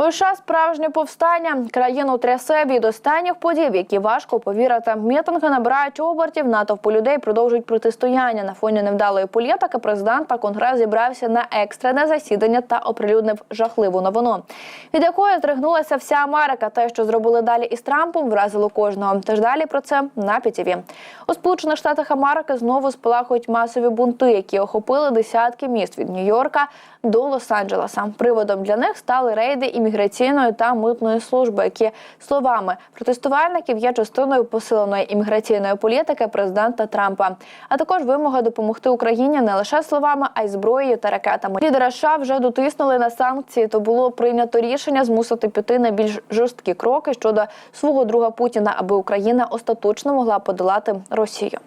США справжнє повстання країну трясе від останніх подій, в які важко повірити. Мітинги набирають обертів. Натовпи людей продовжують протистояння. На фоні невдалої політики президент та конгрес зібрався на екстрене засідання та оприлюднив жахливу новину, від якої здригнулася вся Америка. Те, що зробили далі із Трампом, вразило кожного. Тож далі про це на ПІТІВІ. У Сполучених Штатах Америки знову спалахують масові бунти, які охопили десятки міст від Нью-Йорка до Лос-Анджелеса. Приводом для них стали рейди імміграційної та митної служби, які словами протестувальників є частиною посиленої імміграційної політики президента Трампа, а також вимога допомогти Україні не лише словами, а й зброєю та ракетами. Лідери США вже дотиснули на санкції. То було прийнято рішення змусити піти на більш жорсткі кроки щодо свого друга Путіна, аби Україна остаточно могла подолати Росію.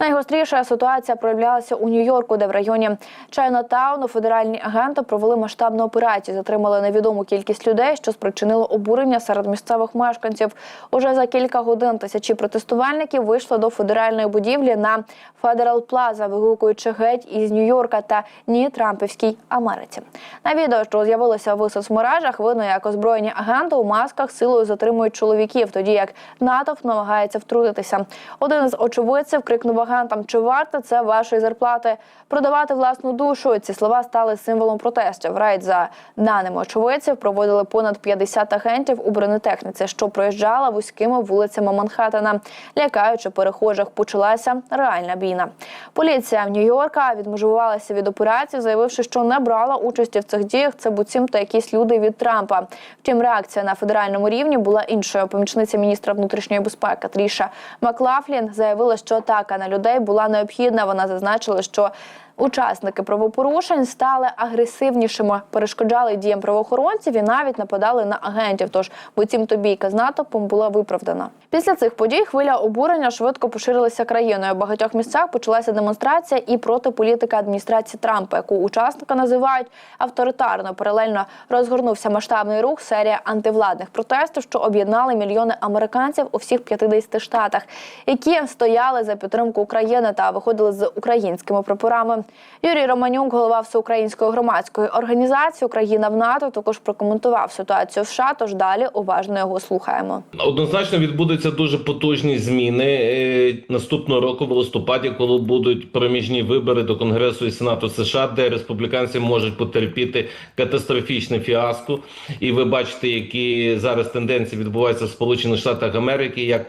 Найгостріша ситуація проявлялася у Нью-Йорку, де в районі Чайнатауну федеральні агенти провели масштабну операцію. Затримали невідому кількість людей, що спричинило обурення серед місцевих мешканців. Уже за кілька годин тисячі протестувальників вийшли до федеральної будівлі на Федерал Плаза, вигукуючи геть із Нью-Йорка та ні Трампівській Америці. На відео, що з'явилося в соцмережах, видно, як озброєні агенти у масках силою затримують чоловіків, тоді як натовп намагається втрутитися. Один з очевидців крикнув агентам: чи варте це вашої зарплати продавати власну душу? Ці слова стали символом протестів. Рейд за даними очевидців проводили понад 50 агентів у бронетехніці, що проїжджала вузькими вулицями Манхеттена, лякаючи перехожих. Почалася реальна війна. Поліція Нью-Йорка відмежувалася від операції, заявивши, що не брала участі в цих діях. Це буцімто якісь люди від Трампа. Втім, реакція на федеральному рівні була іншою. Помічниця міністра внутрішньої безпеки Тріша Маклафлін заявила, що атака на людей була необхідна. Вона зазначила, що Учасники правопорушень стали агресивнішими, перешкоджали діям правоохоронців і навіть нападали на агентів. Тож буцімто бійка з натовпом була виправдана. Після цих подій хвиля обурення швидко поширилася країною. В багатьох місцях почалася демонстрація і проти політики адміністрації Трампа, яку учасника називають авторитарною. Паралельно розгорнувся масштабний рух серія антивладних протестів, що об'єднали мільйони американців у всіх 50 штатах, які стояли за підтримку України та виходили з українськими прапорами. Юрій Романюк, голова всеукраїнської громадської організації Україна в НАТО, також прокоментував ситуацію в США. Тож далі уважно його слухаємо. Однозначно відбудуться дуже потужні зміни е, наступного року в листопаді, коли будуть проміжні вибори до Конгресу і Сенату США, де республіканці можуть потерпіти катастрофічне фіаско. І ви бачите, які зараз тенденції відбуваються в Сполучених Штатах Америки, як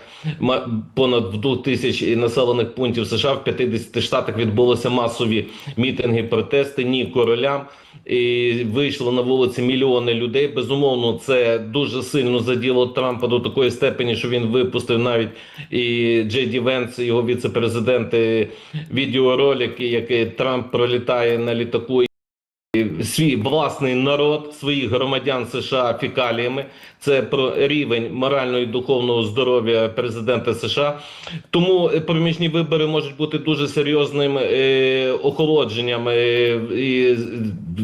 понад в 2 тисяч населених пунктів США в 50 штатах відбулися масові мітинги, протести ні королям. І вийшло на вулиці мільйони людей. Безумовно, це дуже сильно заділо Трампа до такої степені, що він випустив навіть і Джей Ді Венс, його віце-президент, відеоролики, які Трамп пролітає на літаку. Свій власний народ, своїх громадян США фікаліями. Це про рівень морального і духовного здоров'я президента США. Тому проміжні вибори можуть бути дуже серйозним е, охолодженням е, і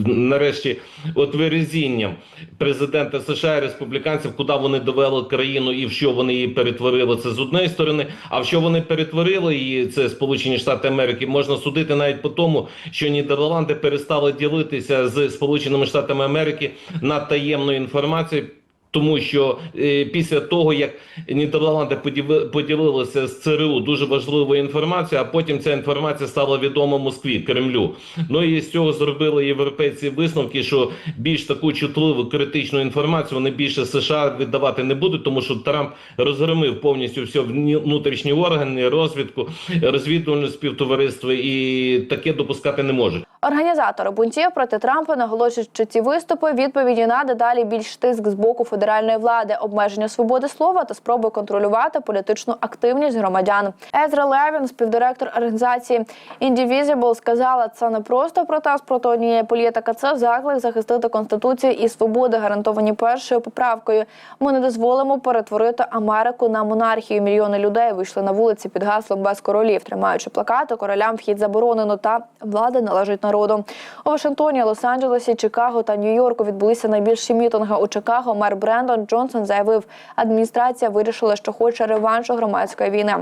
нарешті от вирізінням президента США і республіканців, куди вони довели країну і в що вони її перетворили. Це з однієї сторони. А в що вони перетворили її, це Сполучені Штати Америки, можна судити навіть по тому, що Нідерланди перестали ділитися з Сполученими Штатами Америки на таємну інформацію. Тому що е, після того, як Нідерланди поділи- поділилися з ЦРУ дуже важливою інформацією, а потім ця інформація стала відома Москві, Кремлю. Ну і з цього зробили європейці висновки, що більш таку чутливу критичну інформацію вони більше США віддавати не будуть, тому що Трамп розгромив повністю все внутрішні органи, розвідку, розвідувальне співтовариство і таке допускати не можуть. Організатори бунтів проти Трампа наголошують, що ці виступи відповіді на дедалі більш тиск з боку федеральної влади, обмеження свободи слова та спроби контролювати політичну активність громадян. Езра Левін, співдиректор організації Indivisible, сказала, це не просто протест проти однієї політики, це заклик захистити конституцію і свободи, гарантовані першою поправкою. Ми не дозволимо перетворити Америку на монархію. Мільйони людей вийшли на вулиці під гаслом без королів, тримаючи плакати королям вхід заборонено та влада належить народу. У Вашингтоні, Лос-Анджелесі, Чикаго та Нью-Йорку відбулися найбільші мітинги. У Чикаго мер Брендон Джонсон заявив, адміністрація вирішила, що хоче реваншу громадської війни.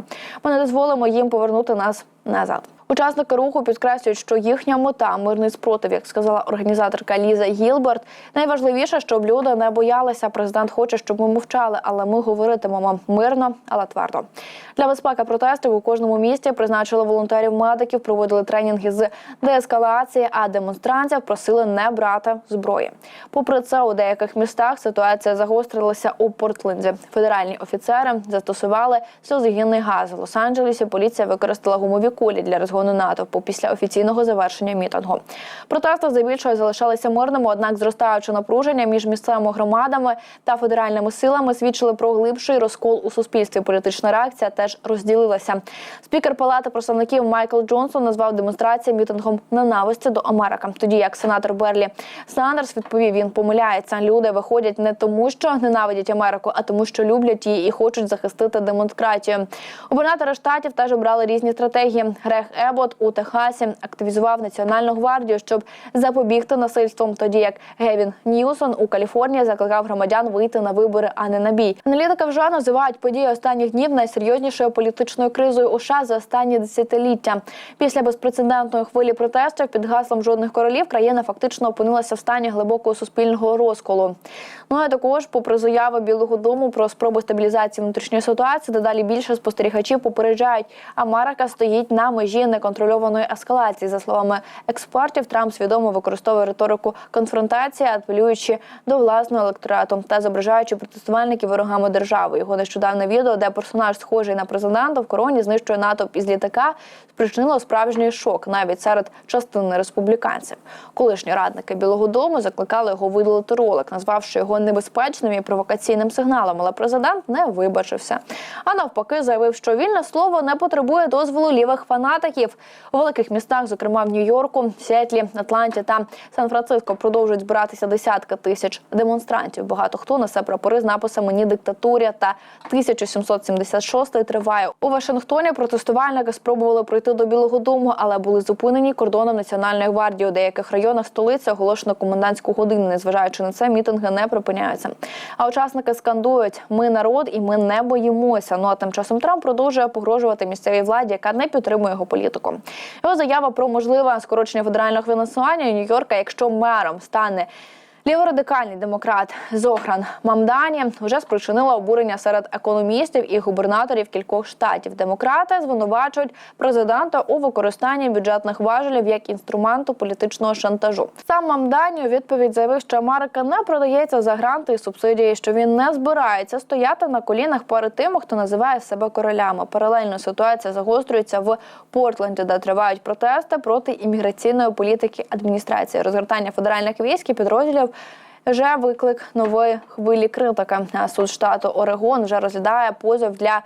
Ми не дозволимо їм повернути нас назад. Учасники руху підкреслюють, що їхня мета мирний спротив, як сказала організаторка Ліза Гілберт. Найважливіше, щоб люди не боялися. Президент хоче, щоб ми мовчали, але ми говоритимемо мирно, але твердо. Для безпеки протестів у кожному місті призначили волонтерів медиків, проводили тренінги з деескалації, а демонстрантів просили не брати зброї. Попри це, у деяких містах ситуація загострилася у Портленді. Федеральні офіцери застосували сльозогінний газ. В Лос-Анджелесі поліція використала гумові кулі для розгону натовпу після офіційного завершення мітингу. Протести здебільшого залишалися мирними, однак зростаюче напруження між місцевими громадами та федеральними силами свідчили про глибший розкол у суспільстві. Політична реакція теж розділилася. Спікер палати представників Майкл Джонсон назвав демонстрацію мітингом ненависті до Америки. Тоді як сенатор Берлі Сандерс відповів, він помиляється. Люди виходять не тому, що ненавидять Америку, а тому, що люблять її і хочуть захистити демократію. Губернатори штатів теж обрали різні стратегії. Грег Ебот у Техасі активізував національну гвардію, щоб запобігти насильствам. Тоді як Гевін Ньюсон у Каліфорнії закликав громадян вийти на вибори, а не на бій. Аналітики вже називають події останніх днів найсерйознішою політичною кризою у США за останні десятиліття. Після безпрецедентної хвилі протестів під гаслом жодних королів країна фактично опинилася в стані глибокого суспільного розколу. Ну а також, попри заяви Білого Дому про спробу стабілізації внутрішньої ситуації, дедалі більше спостерігачів попереджають, Америка стоїть на межі неконтрольованої ескалації. За словами експертів, Трамп свідомо використовує риторику конфронтації, апелюючи до власного електорату та зображаючи протестувальників ворогами держави. Його нещодавне відео, де персонаж схожий на президента в короні знищує натовп із літака, спричинило справжній шок навіть серед частини республіканців. Колишні радники Білого Дому закликали його видалити ролик, назвавши його небезпечним і провокаційним сигналом. Але президент не вибачився. А навпаки, заявив, що вільне слово не потребує дозволу лівих фанатиків. У великих містах, зокрема в Нью-Йорку, Сіетлі, Атланті та Сан-Франциско, продовжують збиратися десятки тисяч демонстрантів. Багато хто несе прапори з написами Ні диктатурі та 1776 триває. У Вашингтоні протестувальники спробували пройти до Білого Дому, але були зупинені кордоном Національної гвардії. У деяких районах столиці оголошено комендантську годину. Незважаючи на це, мітинги не припиняються. А учасники скандують: Ми народ і ми не боїмося. Ну а тим часом Трамп продовжує погрожувати місцевій владі, яка не підтримує його політику. Його заява про можливе скорочення федерального фінансування Нью-Йорка, якщо мером стане. Ліворадикальний демократ Зохран Мамдані вже спричинила обурення серед економістів і губернаторів кількох штатів. Демократи звинувачують президента у використанні бюджетних важелів як інструменту політичного шантажу. Сам Мамдані у відповідь заявив, що Америка не продається за гранти і субсидії, що він не збирається стояти на колінах перед тими, хто називає себе королями. Паралельно ситуація загострюється в Портленді, де тривають протести проти імміграційної політики адміністрації, розгортання федеральних військ і підрозділів вже виклик нової хвилі критики. Суд штату Орегон вже розглядає позов для.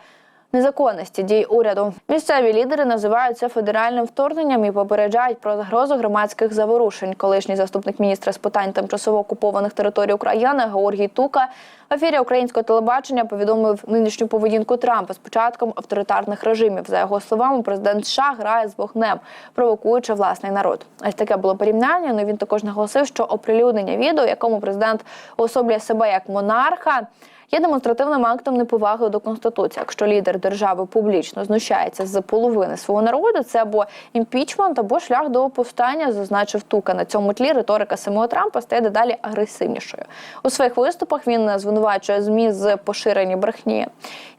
Незаконності дій уряду місцеві лідери називають це федеральним вторгненням і попереджають про загрозу громадських заворушень. Колишній заступник міністра з питань тимчасово окупованих територій України Георгій Тука в ефірі українського телебачення повідомив нинішню поведінку Трампа з початком авторитарних режимів. За його словами, президент США грає з вогнем, провокуючи власний народ. Ось таке було порівняння. Ну він також наголосив, що оприлюднення відео, якому президент особлює себе як монарха. Є демонстративним актом неповаги до конституції. Якщо лідер держави публічно знущається з половини свого народу, це або імпічмент, або шлях до повстання, зазначив Тука. На цьому тлі риторика самого Трампа стає дедалі агресивнішою. У своїх виступах він звинувачує змі з поширення брехні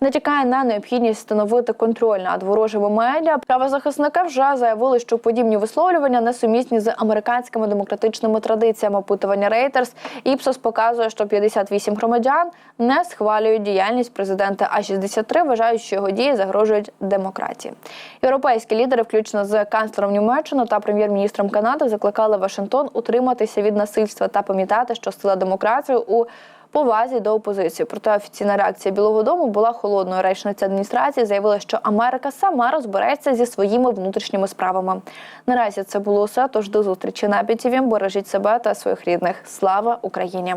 і натякає на необхідність встановити контроль над ворожими медіа. Правозахисники вже заявили, що подібні висловлювання несумісні з американськими демократичними традиціями. Опитування Reuters Іпсос показує, що 58 громадян не схвалюють діяльність президента, а 63 вважають, що його дії загрожують демократії. Європейські лідери, включно з канцлером Німеччини та прем'єр-міністром Канади, закликали Вашингтон утриматися від насильства та пам'ятати, що сила демократії у повазі до опозиції. Проте офіційна реакція Білого Дому була холодною. Речниця адміністрації заявила, що Америка сама розбереться зі своїми внутрішніми справами. Наразі це було все. Тож до зустрічі на ПІТІВІ. Бережіть себе та своїх рідних. Слава Україні!